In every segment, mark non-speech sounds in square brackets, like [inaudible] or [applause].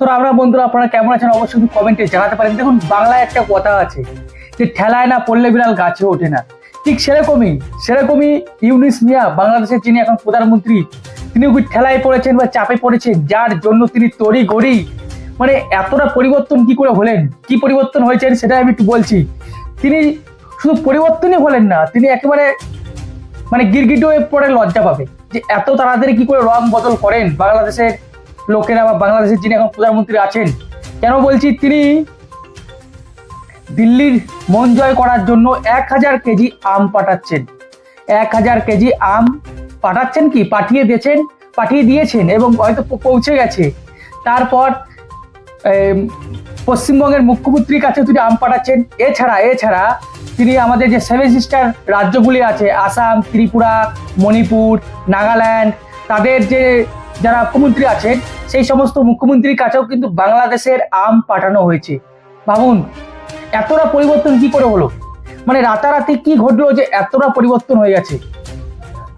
তো আমরা বন্ধুরা, আপনারা কেমন আছেন অবশ্যই কমেন্টে জানাতে পারেন। দেখুন, বাংলায় একটা কথা আছে যে ঠেলায় না পড়লে বিড়াল গাছে ওঠে না। ঠিক সেরকমই সেরকমই ইউনিস মিয়া, বাংলাদেশের যিনি এখন প্রধানমন্ত্রী, তিনি কি ঠেলায় পড়েছেন বা চাপে পড়েছেন, যার জন্য তিনি তড়ি গড়ি। মানে এতটা পরিবর্তন কি করে হলেন? কি পরিবর্তন হয়েছেন সেটা আমি একটু বলছি। তিনি শুধু পরিবর্তনই হলেন না, তিনি একেবারে মানে গিরগিট হয়ে পড়ে লজ্জা পাবে। যে এত তাড়াতাড়ি কি করে রং বদল করেন বাংলাদেশের লোকেরা বা বাংলাদেশের যিনি এখন প্রধানমন্ত্রী আছেন, কেন বলছি তিনি? দিল্লির মন জয় করার জন্য এক হাজার কেজি আম পাঠাচ্ছেন। এক হাজার কেজি আম পাঠাচ্ছেন কি? পাঠিয়ে দিয়েছেন পাঠিয়ে দিয়েছেন এবং হয়তো পৌঁছে গেছে। তারপর পশ্চিমবঙ্গের মুখ্যমন্ত্রীর কাছে তিনি আম পাঠাচ্ছেন। এছাড়া এছাড়া তিনি আমাদের যে সেভেন সিস্টার রাজ্যগুলি আছে, আসাম, ত্রিপুরা, মণিপুর, নাগাল্যান্ড, তাদের যে যারা মুখ্যমন্ত্রী আছেন, সেই সমস্ত মুখ্যমন্ত্রীর কাছেও কিন্তু বাংলাদেশের আম পাঠানো হয়েছে। ভাবুন, এতটা পরিবর্তন কি করে হলো? মানে রাতারাতি কি ঘটলো যে এতটা পরিবর্তন হয়ে গেছে?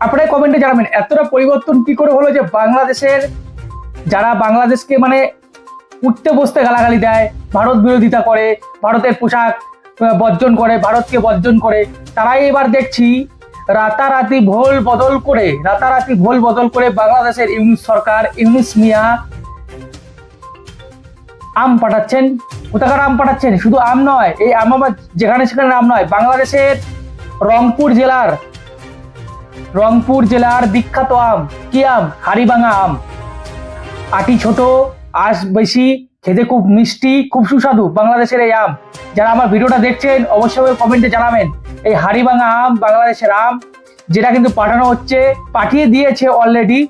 আপনারা কমেন্টে জানাবেন, এতটা পরিবর্তন কি করে হলো যে বাংলাদেশের, যারা বাংলাদেশকে মানে উঠতে বসতে গালাগালি দেয়, ভারত বিরোধিতা করে, ভারতের পোশাক বর্জন করে, ভারতকে বর্জন করে, তারাই এবার দেখছি রাতারাতি ভোল বদল করে, রাতারাতি ভোল বদল করে বাংলাদেশের ইউনিস সরকার, ইউনিস মিয়া আম পাঠাচ্ছেন। কোথাকার আম পাঠাচ্ছেন? শুধু আম নয়, এই আম আবার যেখানে সেখানে আম নয়, বাংলাদেশের রংপুর জেলার রংপুর জেলার বিখ্যাত আম। কি আম? হাড়িভাঙা আম। আটি ছোট, আঁশ বেশি, খেতে খুব মিষ্টি, খুব সুস্বাদু বাংলাদেশের এই আম। যারা আমার ভিডিওটা দেখছেন, অবশ্যই কমেন্টে জানাবেন। এই হাড়িভাঙা আম, বাংলাদেশের আম, যেটা কিন্তু পাঠানো হচ্ছে, পাঠিয়ে দিয়েছে অলরেডি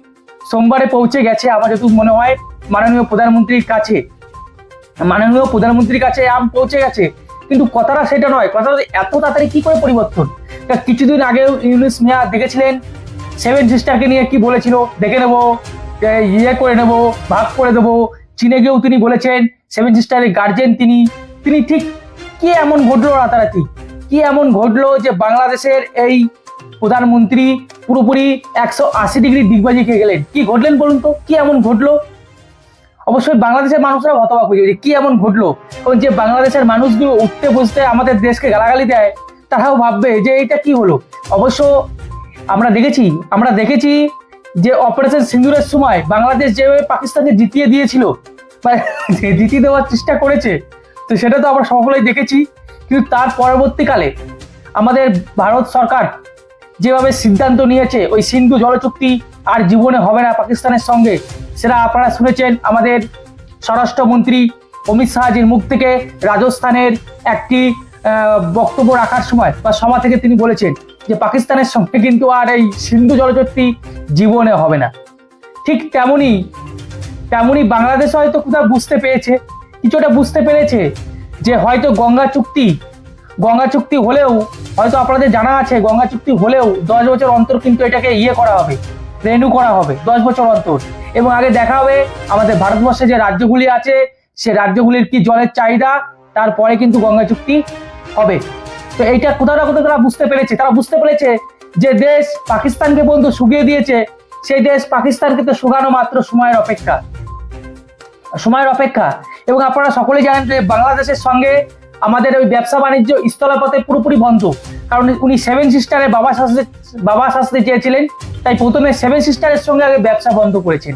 সোমবারে পৌঁছে গেছে আমার যতটুকু মনে হয় মাননীয় প্রধানমন্ত্রীর কাছে। মাননীয় প্রধানমন্ত্রীর কাছে আম পৌঁছে গেছে। কিন্তু কথাটা সেটা নয়, কথাটা এত তাড়াতাড়ি কি করে পরিবর্তন? তা কিছুদিন আগেও ইউনিস মিয়া দেখেছিলেন সেভেন সিস্টারকে নিয়ে কি বলেছিল, দেখে নেব ইয়ে করে নেব, ভাগ করে দেবো। চীনে গিয়েও তিনি বলেছেন সেভেন সিস্টারের গার্জেন তিনি তিনি ঠিক কি এমন ঘটলো রাতারাতি? কি এমন ঘটলো যে বাংলাদেশের এই প্রধানমন্ত্রী পুরোপুরি একশো আশি ডিগ্রি দিগবাজি খেয়ে গেলেন? কি ঘটলেন বলুন তো? কি এমন ঘটলো? অবশ্যই বাংলাদেশের মানুষরা হতবাক হয়ে যে কি এমন ঘটলো? এবং যে বাংলাদেশের মানুষগুলো উঠতে বসতে আমাদের দেশকে গালাগালি দেয়, তারাও ভাববে যে এটা কি হলো? অবশ্য আমরা দেখেছি আমরা দেখেছি যে অপারেশন সিন্দুরের সময় বাংলাদেশ যেভাবে পাকিস্তানকে জিতিয়ে দিয়েছিল [laughs] জিতিয়ে দেওয়ার চেষ্টা করেছে, তো সেটা তো আমরা সকলেই দেখেছি। কিন্তু তার পরবর্তীকালে আমাদের ভারত সরকার যেভাবে সিদ্ধান্ত নিয়েছে, ওই সিন্ধু জল চুক্তি আর জীবনে হবে না পাকিস্তানের সঙ্গে, সেটা আপনারা শুনেছেন আমাদের স্বরাষ্ট্রমন্ত্রী অমিত শাহজির মুখ থেকে রাজস্থানের একটি বক্তব্য রাখার সময় বা সভা থেকে তিনি বলেছেন যে পাকিস্তানের সঙ্গে কিন্তু আর এই সিন্ধু জলচুক্তি জীবনে হবে না। ঠিক তেমনই তেমনই বাংলাদেশ হয়তো কোথাও বুঝতে পেরেছে, কিছুটা বুঝতে পেরেছে যে হয়তো গঙ্গা চুক্তি গঙ্গা চুক্তি হলেও, হয়তো আপনাদের জানা আছে, গঙ্গা চুক্তি হলেও দশ বছর অন্তর কিন্তু এটাকে ইয়ে করা হবে রেনু করা হবে, দশ বছর অন্তর। এবং আগে দেখা হবে আমাদের ভারতবর্ষে যে রাজ্যগুলি আছে, সে রাজ্যগুলির কি জলের চাহিদা, তারপরে কিন্তু গঙ্গা চুক্তি হবে। তো এইটা কোথাও না কোথাও তারা বুঝতে পেরেছে, তারা বুঝতে পেরেছে যে দেশ পাকিস্তানকে বন্ধু শুকিয়ে দিয়েছে, সেই দেশ পাকিস্তানকে তো শুকানো মাত্র সময়ের অপেক্ষা। সময়ের অপেক্ষা। এবং আপনারা সকলেই জানেন যে বাংলাদেশের সঙ্গে আমাদের ওই ব্যবসা বাণিজ্য স্থলাপথে পুরোপুরি বন্ধ। কারণ উনি সেভেন সিস্টারের বাবা শাসতে বাবা শাসতে চেয়েছিলেন, তাই প্রথমে সেভেন সিস্টারের সঙ্গে আগে ব্যবসা বন্ধ করেছেন।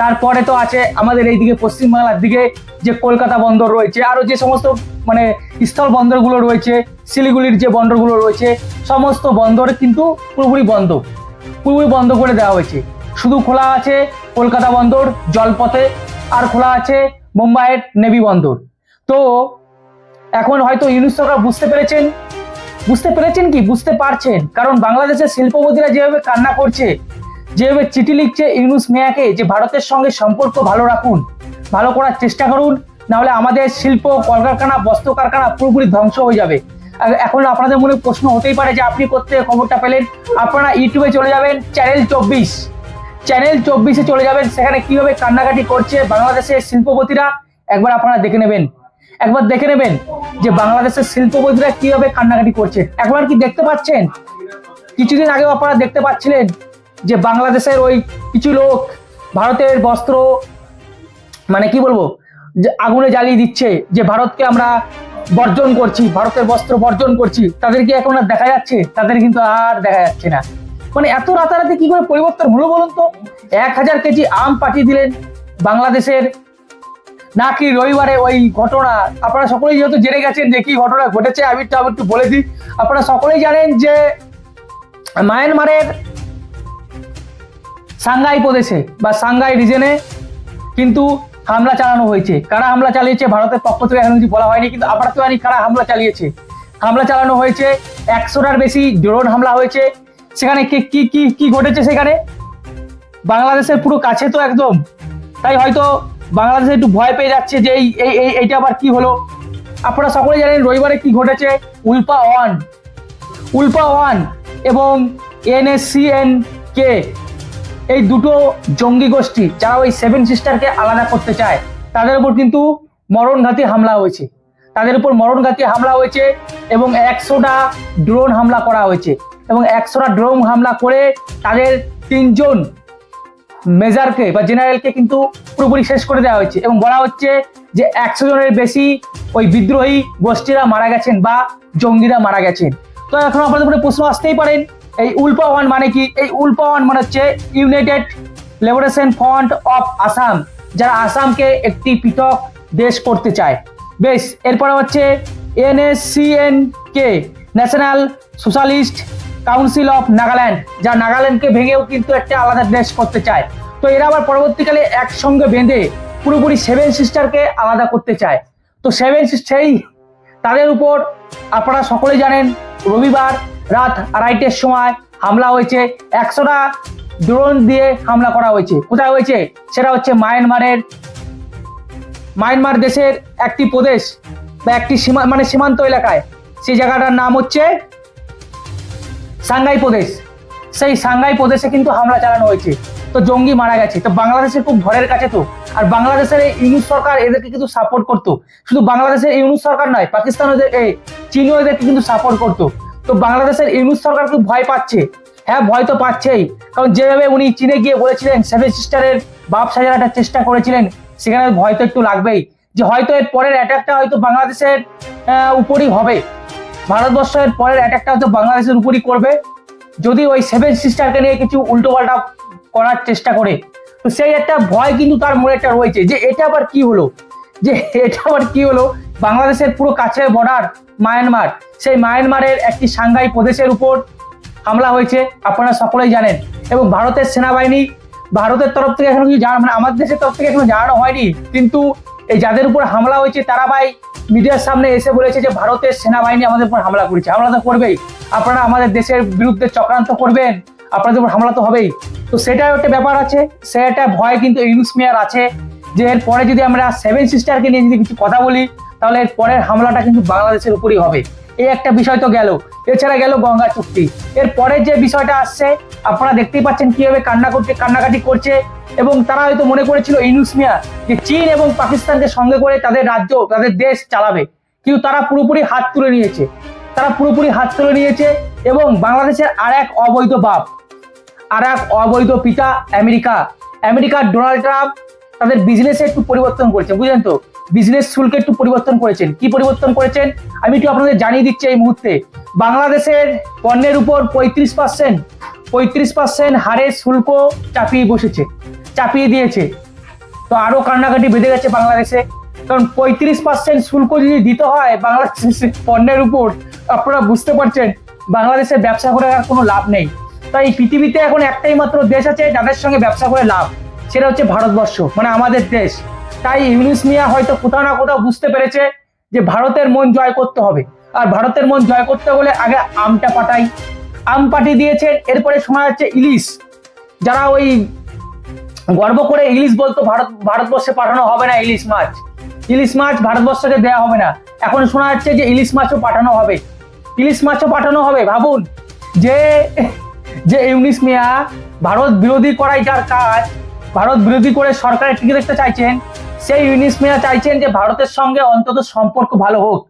তারপরে তো আছে আমাদের এইদিকে পশ্চিমবাংলার দিকে যে কলকাতা বন্দর রয়েছে আরও যে সমস্ত মানে স্থল বন্দরগুলো রয়েছে, শিলিগুড়ির যে বন্দরগুলো রয়েছে, সমস্ত বন্দর কিন্তু পুরোপুরি বন্ধ। পুরোপুরি বন্ধ করে দেওয়া হয়েছে। শুধু খোলা আছে কলকাতা বন্দর, জলপথে, আর খোলা আছে মুম্বাইয়ের নেভি বন্দর। তো এখন হয়তো ইউনিস বুঝতে পেরেছেন বুঝতে পেরেছেন কি? বুঝতে পারছেন। কারণ বাংলাদেশের শিল্পপতিরা যেভাবে কান্না করছে, যেভাবে চিঠি লিখছে ইউনুস মিয়াকে যে ভারতের সঙ্গে সম্পর্ক ভালো রাখুন, ভালো করার চেষ্টা করুন, নাহলে আমাদের শিল্প, কলকারখানা বস্ত্র কারখানা পুরোপুরি ধ্বংস হয়ে যাবে। এখন আপনাদের মনে প্রশ্ন হতেই পারে যে আপনি করতে খবরটা পেলেন? আপনারা ইউটিউবে চলে যাবেন, চ্যানেল চব্বিশ। চ্যানেল চব্বিশে চলে যাবেন। সেখানে কীভাবে কান্নাকাটি করছে বাংলাদেশের শিল্পপতিরা, একবার আপনারা দেখে নেবেন। একবার দেখে নেবেন যে বাংলাদেশের শিল্পপতিরা কীভাবে কান্নাকাটি করছে। একবার কি দেখতে পাচ্ছেন? কিছুদিন আগেও আপনারা দেখতে পাচ্ছিলেন যে বাংলাদেশের ওই কিছু লোক ভারতের বস্ত্র মানে কি বলব, যে আগুনে জ্বালিয়ে দিচ্ছে, যে ভারতকে আমরা বর্জন করছি, ভারতের বস্ত্র বর্জন করছি তাদেরকে এখন আর দেখা যাচ্ছে? তাদের কিন্তু আর দেখা যাচ্ছে না। মানে এত রাতারাতি কি করে পরিবর্তন হলো বলুন তো? এক হাজার কেজি আম পাঠিয়ে দিলেন বাংলাদেশের নাকি রবিবারে ওই ঘটনা। আপনারা সকলেই যেহেতু জেনে গেছেন যে কি ঘটনা ঘটেছে, আমি একটু আমি একটু বলে দিই। আপনারা সকলেই জানেন যে মায়ানমারের সাংঘাই প্রদেশে বা সাংঘাই রিজনে কিন্তু হামলা চালানো হয়েছে। কারা হামলা চালিয়েছে ভারতের পক্ষ থেকে এখন কিছু বলা হয়নি, কিন্তু আপনারা তো জানি কারা হামলা চালিয়েছে। হামলা চালানো হয়েছে, একশোটার বেশি ড্রোন হামলা হয়েছে সেখানে কি কি কি ঘটেছে সেখানে? বাংলাদেশের পুরো কাছে তো একদম। তাই হয়তো বাংলাদেশ একটু ভয় পেয়ে যাচ্ছে যে এই, এই- এইটা আবার কি হলো? আপনারা সকলে জানেন রবিবারে কি ঘটেছে? ULFA one. উল্পা ওয়ান এবং এনএসসিএন কে এই দুটো জঙ্গি গোষ্ঠী, যারা ওই সেভেন সিস্টারকে আলাদা করতে চায়, তাদের উপর কিন্তু মরণঘাতী হামলা হয়েছে। তাদের উপর মরণঘাতী হামলা হয়েছে এবং একশোটা ড্রোন হামলা করা হয়েছে। এবং একশোটা ড্রোন হামলা করে তাদের তিনজন মেজারকে বা জেনারেলকে কিন্তু পুরোপুরি শেষ করে দেওয়া হয়েছে এবং বলা হচ্ছে যে একশো জনের বেশি ওই বিদ্রোহী গোষ্ঠীরা মারা গেছেন বা জঙ্গিরা মারা গেছেন। তো এখন আপনাদের উপরে প্রশ্ন আসতেই পারেন, এই উল্পা ওয়ান মানে কি? এই উল্পা ওয়ান মানে হচ্ছে united liberation front of Assam যারা আসামকে একটি পৃথক দেশ করতে চায়। বেশ, এরপরে হচ্ছে NSCN K national socialist council of Nagaland যা নাগাল্যান্ডকে ভেঙেও কিন্তু একটা আলাদা দেশ করতে চায়। তো এরা আবার পরবর্তীকালে একসঙ্গে বেঁধে পুরোপুরি সেভেন সিস্টারকে আলাদা করতে চায়। তো সেভেন সেই তাদের উপর আপনারা সকলে জানেন, রবিবার রাত আড়াইটের সময় হামলা হয়েছে। একশোটা ড্রোন দিয়ে হামলা করা হয়েছে। কোথায় হয়েছে? সেটা হচ্ছে মায়ানমারের মায়ানমার দেশের একটি প্রদেশ বা একটি সীমা মানে সীমান্ত এলাকায়। সেই জায়গাটার নাম হচ্ছে সাংঘাই প্রদেশ। সেই সাংঘাই প্রদেশে কিন্তু হামলা চালানো হয়েছে। তো জঙ্গি মারা গেছে। তো বাংলাদেশের খুব ঘরের কাছে তো। আর বাংলাদেশের এই ইউনুস সরকার এদেরকে কিন্তু সাপোর্ট করতো। শুধু বাংলাদেশের ইউনুস সরকার নয়, পাকিস্তান ওদের, এই চীনও এদেরকে কিন্তু সাপোর্ট করতো। তো বাংলাদেশের ইউনুস সরকার খুব ভয় পাচ্ছে। হ্যাঁ ভয় তো পাচ্ছেই। কারণ যেভাবে উনি চীনে গিয়ে বলেছিলেন, সেভেন সিস্টারের বাপ সাজানোর চেষ্টা করেছিলেন, সেখানে ভয় তো একটু লাগবেই। যে হয়তো এর পরের অ্যাটাকটা হয়তো বাংলাদেশের উপরই হবে। ভারতবর্ষের পরের অ্যাটাকটা হয়তো বাংলাদেশের উপরই করবে। যদি ওই সেভেন সিস্টারকে নিয়ে কিছু উল্টোপাল্টা করার চেষ্টা করে, তো সেই একটা ভয় কিন্তু তার মনে একটা রয়েছে যে এটা আবার কি হলো? যে এটা আবার কি হলো? বাংলাদেশের পুরো কাছের বর্ডার মায়ানমার সেই মায়ানমারের একটি সাংঘাই প্রদেশের উপর হামলা হয়েছে, আপনারা সকলেই জানেন। এবং ভারতের সেনাবাহিনী, ভারতের তরফ থেকে এখনও কিছু জানা মানে আমাদের দেশের তরফ থেকে এখনও জানানো হয়নি। কিন্তু এই যাদের উপর হামলা হয়েছে তারা ভাই মিডিয়ার সামনে এসে বলেছে যে ভারতের সেনাবাহিনী আমাদের উপর হামলা করেছে। হামলা তো করবেই। আপনারা আমাদের দেশের বিরুদ্ধে চক্রান্ত করবেন, আপনাদের উপর হামলা তো হবেই। তো সেটাও একটা ব্যাপার আছে, সেটা ভয় কিন্তু ইউনুস মেয়ার আছে যে এর পরে যদি আমরা সেভেন সিস্টারকে নিয়ে যদি কিছু কথা বলি তাহলে এর পরের হামলাটা কিন্তু বাংলাদেশের উপরই হবে। এই একটা বিষয় তো গেল। এছাড়া গেল গঙ্গা চুক্তি। এর পরের যে বিষয়টা আসছে, আপনারা দেখতেই পাচ্ছেন কীভাবে কান্না করতে কান্নাকাটি করছে এবং তারা হয়তো মনে করেছিল ইউনুস মিয়া যে চীন এবং পাকিস্তানকে সঙ্গে করে তাদের রাজ্য, তাদের দেশ চালাবে। কিন্তু তারা পুরোপুরি হাত তুলে নিয়েছে। তারা পুরোপুরি হাত তুলে নিয়েছে এবং বাংলাদেশের আর এক অবৈধ বাপ আর এক অবৈধ পিতা আমেরিকা। আমেরিকার ডোনাল্ড ট্রাম্প তাদের বিজনেসে একটু পরিবর্তন করছে, বুঝলেন তো? বিজনেস শুল্কে একটু পরিবর্তন করেছেন। কি পরিবর্তন করেছেন? আমি একটু আপনাদের জানিয়ে দিচ্ছি এই মুহূর্তে। বাংলাদেশের পণ্যের উপর পঁয়ত্রিশ পার্সেন্ট পঁয়ত্রিশ পার্সেন্ট হারে শুল্ক চাপিয়ে বসেছে, চাপিয়ে দিয়েছে। তো আরও কান্নাকাটি বেঁধে গেছে বাংলাদেশে। কারণ পঁয়ত্রিশ পার্সেন্ট শুল্ক যদি দিতে হয় বাংলাদেশের পণ্যের উপর, আপনারা বুঝতে পারছেন, বাংলাদেশের ব্যবসা করে আর কোনো লাভ নেই। তাই পৃথিবীতে এখন একটাই মাত্র দেশ আছে, যাদের সঙ্গে ব্যবসা করে লাভ। সেটা হচ্ছে ভারতবর্ষ মানে আমাদের দেশ। তাই ইউনুস মিয়া হয়তো কোথাও না কোথাও বুঝতে পেরেছে যে ভারতের মন জয় করতে হবে। আর ভারতের মন জয় করতে হলে আগে আমটা পাঠাই। আম পাঠিয়ে দিয়েছেন, এরপরে শোনা যাচ্ছে ইলিশ। যারা ওই গর্ব করে ইলিশ বলতো, ভারত, ভারতবর্ষে পাঠানো হবে না ইলিশ মাছ। ইলিশ মাছ ভারতবর্ষকে দেওয়া হবে না। এখন শোনা যাচ্ছে যে ইলিশ মাছও পাঠানো হবে। ইলিশ মাছও পাঠানো হবে, ভাবুন। যে যে ইউনিস মিয়া ভারত বিরোধী করাই যার কাজ ভারত বিরোধী করে সরকারের টিকে দেখতে চাইছেন, সেই ইউনিস মিয়া চাইছেন যে ভারতের সঙ্গে অন্তত সম্পর্ক ভালো হোক।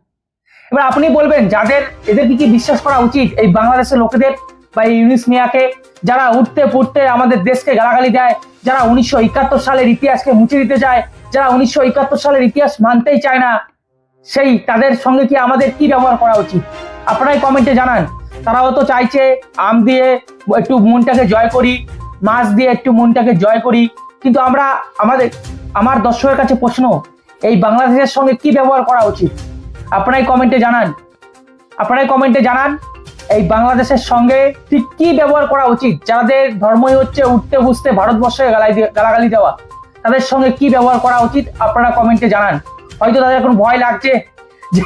এবার আপনি বলবেন, যাদের, এদেরকে কি বিশ্বাস করা উচিত? এই বাংলাদেশের লোকেদের বা এই ইউনিস মিয়াকে? যারা উঠতে পড়তে আমাদের দেশকে গালাগালি দেয়, যারা উনিশশো একাত্তর সালের ইতিহাসকে মুছে দিতে চায়, যারা উনিশশো একাত্তর সালের ইতিহাস মানতেই চায় না, সেই তাদের সঙ্গে কি আমাদের কি ব্যবহার করা উচিত? আপনারাই কমেন্টে জানান। তারাও তো চাইছে, আম দিয়ে একটু মনটাকে জয় করি। মাছ দিয়ে একটু মনটাকে জয় করি। কিন্তু আমরা, আমাদের, আমার দর্শকের কাছে প্রশ্ন, এই বাংলাদেশের সঙ্গে কি ব্যবহার করা উচিত? আপনারাই কমেন্টে জানান। আপনারাই কমেন্টে জানান, এই বাংলাদেশের সঙ্গে ঠিক কি ব্যবহার করা উচিত? যাদের ধর্মই হচ্ছে উঠতে বুঝতে ভারতবর্ষে গালাই গালাগালি দেওয়া, তাদের সঙ্গে কি ব্যবহার করা উচিত? আপনারা কমেন্টে জানান। হয়তো তাদের এখন ভয় লাগছে যে,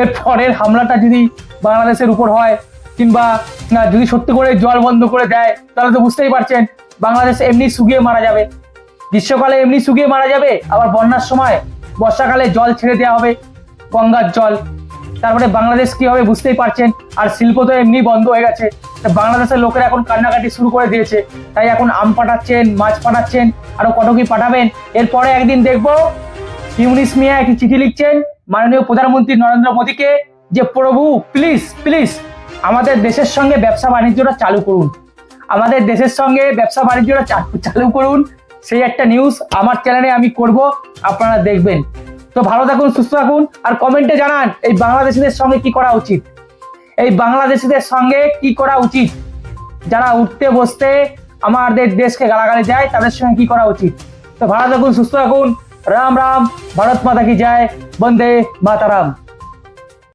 এর পরের হামলাটা যদি বাংলাদেশের উপর হয় কিংবা না, যদি সত্যি করে জল বন্ধ করে দেয়, তাহলে তো বুঝতেই পারছেন, বাংলাদেশ এমনি শুকিয়ে মারা যাবে। গ্রীষ্মকালে এমনি শুকিয়ে মারা যাবে, আবার বন্যার সময় বর্ষাকালে জল ছেড়ে দেওয়া হবে, গঙ্গার জল। তারপরে বাংলাদেশ কি হবে বুঝতেই পারছেন, আর শিল্প তো এমনি বন্ধ হয়ে গেছে। বাংলাদেশের লোকেরা এখন কান্নাকাটি শুরু করে দিয়েছে। তাই এখন আম পাঠাচ্ছেন, মাছ পাঠাচ্ছেন, আরও কত কি পাঠাবেন? এরপরে একদিন দেখব ইউনিস মিয়া একটি চিঠি লিখছেন, মাননীয় প্রধানমন্ত্রী নরেন্দ্র মোদীকে, যে প্রভু প্লিজ প্লিজ আমাদের দেশের সঙ্গে ব্যবসা বাণিজ্যটা চালু করুন। আমাদের দেশের সঙ্গে ব্যবসা বাণিজ্যটা চালু করুন। সেই একটা নিউজ আমার চ্যানেলে আমি করব, আপনারা দেখবেন। তো ভালো থাকুন, সুস্থ থাকুন, আর কমেন্টে জানান এই বাংলাদেশিদের সঙ্গে কি করা উচিত। এই বাংলাদেশিদের সঙ্গে কি করা উচিত? যারা উঠতে বসতে আমাদের দেশকে গালাগালি যায় তাদের সঙ্গে কি করা উচিত? তো ভালো থাকুন, সুস্থ থাকুন। রাম রাম, ভারত মাতা কি জয়, বন্দে মাতারাম।